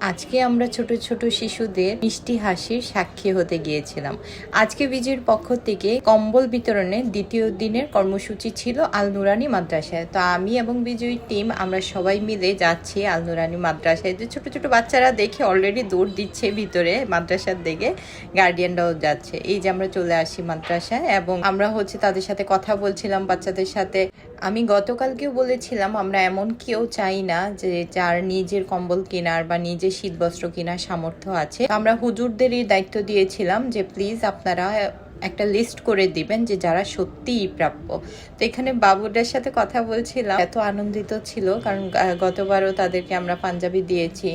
আজকে আমরা ছোট ছোট শিশুদের মিষ্টি হাসির সাক্ষী হতে গিয়েছিলাম। আজকে বিজয়ের পক্ষ থেকে কম্বল বিতরণের দ্বিতীয় দিনের কর্মসূচি ছিল আল নুরানি মাদ্রাসায়। তো আমি এবং বিজয়ী টিম আমরা সবাই মিলে যাচ্ছি আল নুরানি মাদ্রাসায়। যে ছোট ছোট বাচ্চারা দেখে অলরেডি দৌড় দিচ্ছে ভিতরে মাদ্রাসার দিকে। গার্ডিয়ানরাও যাচ্ছে। এই যে আমরা চলে আসি মাদ্রাসায় এবং আমরা হচ্ছে তাদের সাথে কথা বলছিলাম বাচ্চাদের সাথে। আমি গতকালকেও বলেছিলাম, আমরা এমন কেউ চাই না যে যার নিজের কম্বল কেনার বা নিজের শীতবস্ত্র কেনার সামর্থ্য আছে। আমরা হুজুরদেরই দায়িত্ব দিয়েছিলাম যে, প্লিজ আপনারা একটা লিস্ট করে দিবেন যে যারা সত্যিই প্রাপ্য। তো এখানে বাবুদের সাথে কথা বলছিলাম। এত আনন্দিত ছিল কারণ গতবারও তাদেরকে আমরা পাঞ্জাবি দিয়েছি।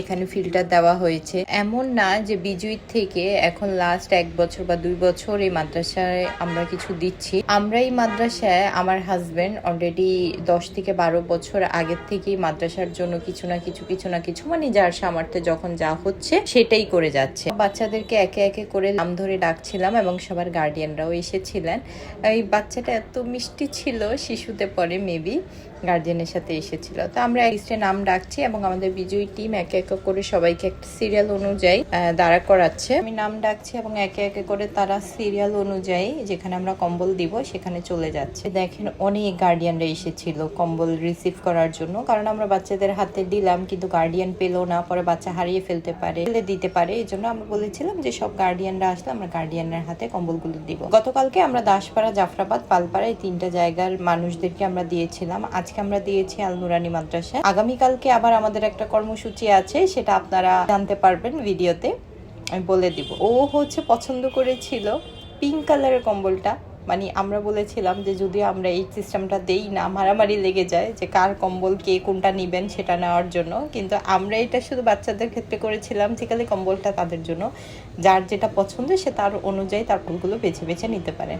এখানে ফিল্টার দেওয়া হয়েছে। এমন না যে বিজয়ীর থেকে এখন লাস্ট এক বছর বা দুই বছর এই মাদ্রাসায় আমরা কিছু দিচ্ছি। আমরা এই মাদ্রাসায় আমার হাজবেন্ড অলরেডি দশ থেকে বারো বছর আগের থেকেই মাদ্রাসার জন্য কিছু না কিছু কিছু না কিছু মানে যার সামর্থ্যে যখন যা হচ্ছে সেটাই করে যাচ্ছে। বাচ্চাদেরকে একে একে করে নাম ধরে ডাকছিলাম এবং সবার গার্ডিয়ানরাও এসেছিলেন। এই বাচ্চাটা এত মিষ্টি ছিল শিশুতে পরে মেবি গার্জিয়ানের সাথে এসেছিল। তো আমরা লিস্টে নাম ডাকছি এবং আমাদের বিজয়ী টিম একে একে করে সবাইকে একটা সিরিয়াল অনুযায়ী দাঁড়া করাচ্ছে। আমি নাম ডাকছি এবং একে একে করে তারা সিরিয়াল অনুযায়ী যেখানে আমরা কম্বল দিব সেখানে চলে যাচ্ছে। দেখেন অনেক গার্ডিয়ানরা এসেছিল কম্বল রিসিভ করার জন্য। কারণ আমরা বাচ্চাদের হাতে দিলাম কিন্তু গার্ডিয়ান পেল না, পরে বাচ্চা হারিয়ে ফেলতে পারে, ফেলে দিতে পারে। এই জন্য আমরা বলেছিলাম যে সব গার্ডিয়ানরা আসলে আমরা গার্ডিয়ানের হাতে কম্বলগুলো দিব। গতকালকে আমরা দাসপাড়া, জাফরাবাদ, পালপাড়া এই তিনটা জায়গার মানুষদেরকে আমরা দিয়েছিলাম। আজকে আমরা দিয়েছি আল নুরানি মাদ্রাসায়। আগামীকালকে আবার আমাদের একটা কর্মসূচি আছে, সেটা আপনারা জানতে পারবেন ভিডিওতে। আমি বলে দিব। ও হচ্ছে পছন্দ করেছিল পিঙ্ক কালারের কম্বলটা। মানে আমরা বলেছিলাম যে যদি আমরা এই সিস্টেমটা দেই না, মারামারি লেগে যায় যে কার কম্বল কে কোনটা নিবেন সেটা নেওয়ার জন্য। কিন্তু আমরা এটা শুধু বাচ্চাদের ক্ষেত্রে করেছিলাম ঠিকালে কম্বলটা তাদের জন্য। যার যেটা পছন্দ সে তার অনুযায়ী তার ফুলগুলো বেছে বেছে নিতে পারে।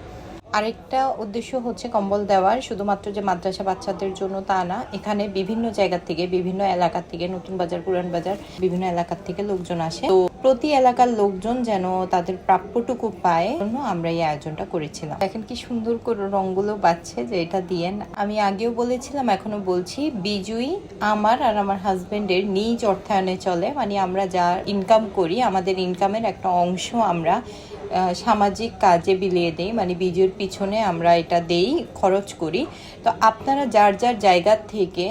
আরেকটা উদ্দেশ্য হচ্ছে কম্বল দেওয়ার, শুধুমাত্র যে মাদ্রাসা বাচ্চাদের জন্য তা না, এখানে বিভিন্ন জায়গা থেকে, বিভিন্ন এলাকা থেকে, নতুন বাজার, পুরান বাজার, বিভিন্ন এলাকার থেকে লোকজন আসে। তো প্রতি এলাকার লোকজন যেন তাদের প্রাপ্যটুকু পায় জন্য আমরা এই আয়োজনটা করেছিলাম। দেখেন কি সুন্দর করে রঙগুলো বাচ্ছে যে এটা দিয়েন আমি আগেও বলেছিলাম, এখনও বলছি, বিজয়ী আমার আর আমার হাজবেন্ডের নিজ অর্থায়নে চলে। মানে আমরা যা ইনকাম করি, আমাদের ইনকামের একটা অংশ আমরা সামাজিক কাজে বিলিয়ে দেই মানে বীজের পিছনে আমরা এটা দেই, খরচ করি। তো আপনারা যার যার জায়গা থেকে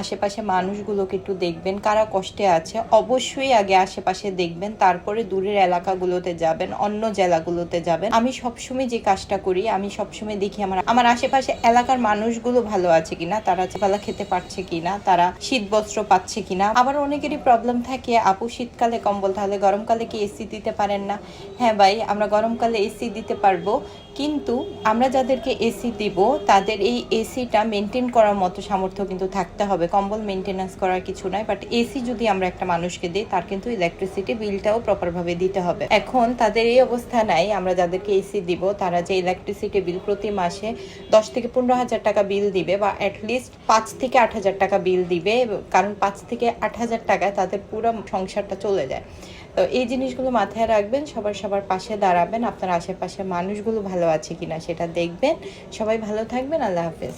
আশেপাশে মানুষগুলোকে একটু দেখবেন, কারা কষ্টে আছে, অবশ্যই আগে আশেপাশে দেখবেন, তারপরে দূরের এলাকাগুলোতে যাবেন, অন্য জেলাগুলোতে যাবেন। আমি সবসময় যে কাজটা করি, আমি সবসময় দেখি আমার আমার আশেপাশে এলাকার মানুষগুলো ভালো আছে কিনা, তারা বেলা খেতে পারছে কিনা, তারা শীত বস্ত্র পাচ্ছে কিনা। আবার অনেকেরই প্রবলেম থাকে, আপু, শীতকালে কম্বল, তাহলে গরমকালে কি এসি দিতে পারেন না? হ্যাঁ ভাই আমরা গরমকালে এসি দিতে পারব, কিন্তু আমরা যাদেরকে এসি দিব, তাদের এই এসিটা মেনটেন করার মতো সামর্থ্য কিন্তু থাকতে হবে। কম্বল মেনটেন্যান্স করার কিছু নয় বাট এসি যদি আমরা একটা মানুষকে দিই, তার কিন্তু ইলেকট্রিসিটি বিলটাও প্রপারভাবে দিতে হবে। এখন তাদের এই অবস্থা নাই, আমরা যাদেরকে এসি দিব, তারা যে ইলেকট্রিসিটি বিল প্রতি মাসে দশ থেকে পনেরো হাজার টাকা বিল দিবে, বা অ্যাটলিস্ট পাঁচ থেকে আট হাজার টাকা বিল দিবে, কারণ পাঁচ থেকে আট হাজার টাকায় তাদের পুরো সংসারটা চলে যায়। তো এই জিনিসগুলো মাথায় রাখবেন, সবার সবার পাশে দাঁড়াবেন, আপনার আশেপাশে মানুষগুলো ভালো আছে কিনা সেটা দেখবেন। সবাই ভালো থাকবেন, আল্লাহ হাফেজ।